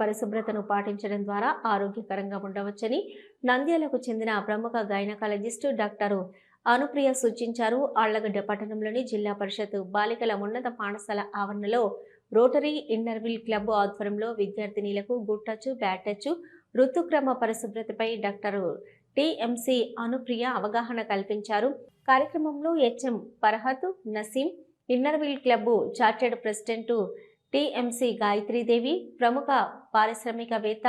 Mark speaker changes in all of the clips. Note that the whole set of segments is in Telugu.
Speaker 1: పరిశుభ్రతను పాటించడం ద్వారా ఆరోగ్యకరంగా ఉండవచ్చని నంద్యాలకు చెందిన ప్రముఖ గైనకాలజిస్టు డాక్టర్ అనుప్రియ సూచించారు. ఆళ్ళగడ్డ పట్టణంలోని జిల్లా పరిషత్ బాలికల ఉన్నత పాఠశాల ఆవరణలో రోటరీ ఇన్నర్విల్ క్లబ్ ఆధ్వర్యంలో విద్యార్థినీలకు గుడ్ టచ్ బ్యాడ్ టచ్ ఋతుక్రమ పరిశుభ్రతపై డాక్టర్ టిఎంసి అనుప్రియ అవగాహన కల్పించారు. కార్యక్రమంలో HM Farhat Naseem Inner Wheel club chartered president TMC Gayatridevi ప్రముఖ పారిశ్రామికవేత్త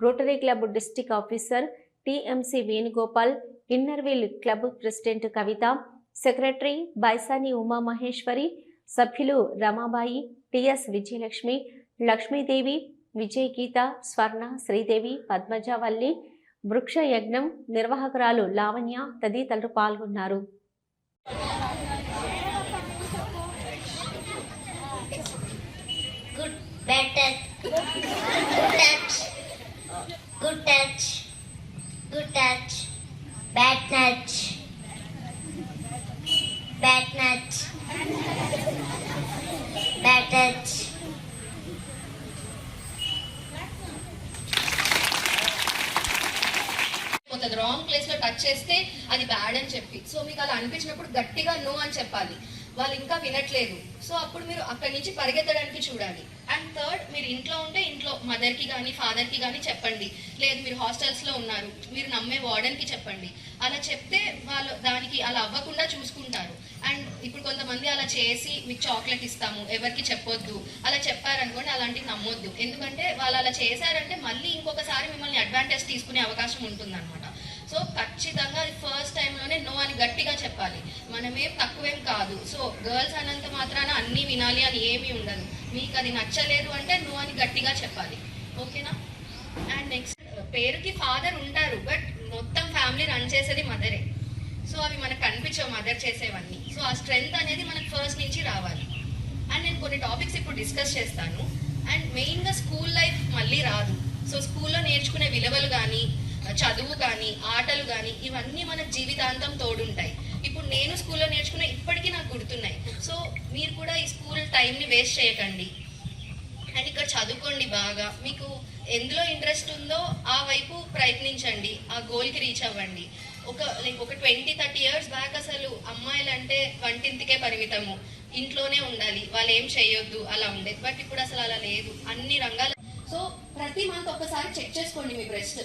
Speaker 1: Rotary club district officer TMC Venugopal Inner Wheel club president Kavitha secretary Baisani Umamaheswari సభ్యులు రమాబాయి టిఎస్ విజయలక్ష్మి లక్ష్మీదేవి విజయ్ గీత స్వర్ణ శ్రీదేవి పద్మజవల్లి వృక్ష యజ్ఞం నిర్వాహకురాలు లావణ్య తదితరులు పాల్గొన్నారు.
Speaker 2: బ్యాట్ touch
Speaker 3: పోతుంది రాంగ్ ప్లేస్లో టచ్ చేస్తే అది బ్యాడ్ అని చెప్పి. సో మీకు అలా అనిపించినప్పుడు గట్టిగా నో అని చెప్పాలి. వాళ్ళు ఇంకా వినట్లేదు. సో అప్పుడు మీరు అక్కడి నుంచి పరిగెత్తడానికి చూడాలి. అండ్ థర్డ్ మీరు ఇంట్లో ఉంటే ఇంట్లో మదర్కి కానీ ఫాదర్కి కానీ చెప్పండి. లేదు మీరు హాస్టల్స్లో ఉన్నారు. మీరు నమ్మే వార్డెన్కి చెప్పండి. అలా చెప్తే వాళ్ళు దానికి అలా అవ్వకుండా చూసుకుంటారు. అండ్ ఇప్పుడు కొంతమంది అలా చేసి మీకు చాక్లెట్ ఇస్తాము ఎవరికి చెప్పొద్దు. అలా చెప్పారనుకోండి అలాంటివి నమ్మొద్దు. ఎందుకంటే వాళ్ళు అలా చేశారంటే మళ్ళీ ఇంకొకసారి మిమ్మల్ని అడ్వాంటేజ్ తీసుకునే అవకాశం ఉంటుందన్నమాట. సో ఖచ్చితంగా అది ఫస్ట్ టైంలోనే నో అని గట్టిగా చెప్పాలి. మనమేం తక్కువేం కాదు. సో గర్ల్స్ అన్నంత మాత్రాన అన్నీ వినాలి అని ఏమీ ఉండదు. మీకు అది నచ్చలేదు అంటే నో అని గట్టిగా చెప్పాలి. ఓకేనా అండ్ నెక్స్ట్ పేరుకి ఫాదర్ ఉంటారు బట్ మొత్తం ఫ్యామిలీ రన్ చేసేది మదరే మనకు మదర్ చేసేవన్నీ. సో ఆ స్ట్రెంగ్త్ అనేది మనకు ఫస్ట్ నుంచి రావాలి. అండ్ నేను కొన్ని టాపిక్స్ ఇప్పుడు డిస్కస్ చేస్తాను. అండ్ మెయిన్గా స్కూల్ లైఫ్ మళ్ళీ రాదు. సో స్కూల్లో నేర్చుకునే విలువలు కానీ చదువు కానీ ఆటలు కానీ ఇవన్నీ మన జీవితాంతం తోడుంటాయి. ఇప్పుడు నేను స్కూల్లో నేర్చుకున్న ఇప్పటికీ నాకు గుర్తున్నాయి. సో మీరు కూడా ఈ స్కూల్ టైంని వేస్ట్ చేయకండి. అండ్ ఇక్కడ చదువుకోండి బాగా. మీకు ఎందులో ఇంట్రెస్ట్ ఉందో ఆ వైపు ప్రయత్నించండి. ఆ గోల్కి రీచ్ అవ్వండి. ఒక లైక్ ఒక ట్వంటీ థర్టీ ఇయర్స్ బ్యాక్ అసలు అమ్మాయిలు అంటే వంటింటికే పరిమితము. ఇంట్లోనే ఉండాలి. వాళ్ళు ఏం చేయొద్దు అలా ఉండేది. బట్ ఇప్పుడు అసలు అలా లేదు. అన్ని రంగాలు. సో ప్రతి మంత్ ఒకసారి చెక్ చేసుకోండి మీ బ్రెస్ట్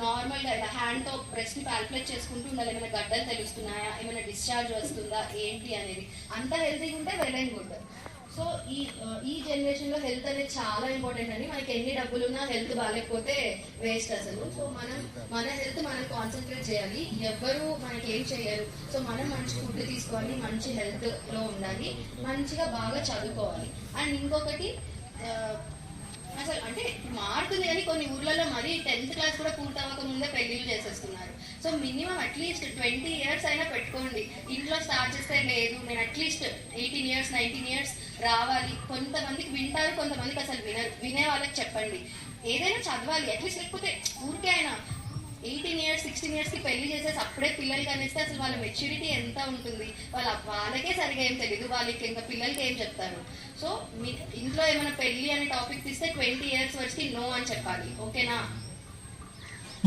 Speaker 3: నార్మల్గా ఇలా హ్యాండ్తో బ్రెస్ట్ని క్యాల్కులేట్ చేసుకుంటూ ఉండాలి. ఏమైనా గడ్డలు తెలుస్తున్నాయా? ఏమైనా డిశ్చార్జ్ వస్తుందా? ఏంటి అనేది. అంత హెల్తీగా ఉంటే వెల్ అండ్ గుడ్ సో ఈ ఈ జనరేషన్లో హెల్త్ అనేది చాలా ఇంపార్టెంట్ అండి. మనకి ఎన్ని డబ్బులు ఉన్నా హెల్త్ బాగాలేకపోతే వేస్ట్ అసలు. సో మనం మన హెల్త్ మనం కాన్సన్ట్రేట్ చేయాలి. ఎవ్వరు మనకి ఏం చేయరు. సో మనం మంచి ఫుడ్ తీసుకోవాలి మంచి హెల్త్లో ఉండాలి మంచిగా బాగా చదువుకోవాలి. అండ్ ఇంకొకటి అసలు అంటే మారుతుంది కానీ కొన్ని ఊర్లలో మరీ టెన్త్ క్లాస్ కూడా పూర్తి అవ్వక ముందే పెళ్ళిళ్ళు చేసేస్తున్నారు so minimum at least twenty years అయినా పెట్టుకోండి. ఇంట్లో స్టార్ట్ చేస్తే లేదు నేను at least eighteen years nineteen years రావాలి. కొంతమందికి వింటారు కొంతమందికి అసలు వినరు. వినే వాళ్ళకి చెప్పండి. ఏదైనా చదవాలి అట్లీస్ట్ లేకపోతే ఊరికే అయినా ఎయిటీన్ ఇయర్స్ సిక్స్టీన్ ఇయర్స్కి పెళ్ళి చేసేసి అప్పుడే పిల్లలకి అనేస్తే అసలు వాళ్ళ మెచ్యూరిటీ ఎంత ఉంటుంది? వాళ్ళ వాళ్ళకే సరిగా ఏం తెలియదు వాళ్ళకి ఇంకా పిల్లలకి ఏం చెప్తారు? సో మీ ఇంట్లో ఏమైనా పెళ్ళి అనే టాపిక్ తీస్తే ట్వంటీ ఇయర్స్ వచ్చి నో అని చెప్పాలి. ఓకేనా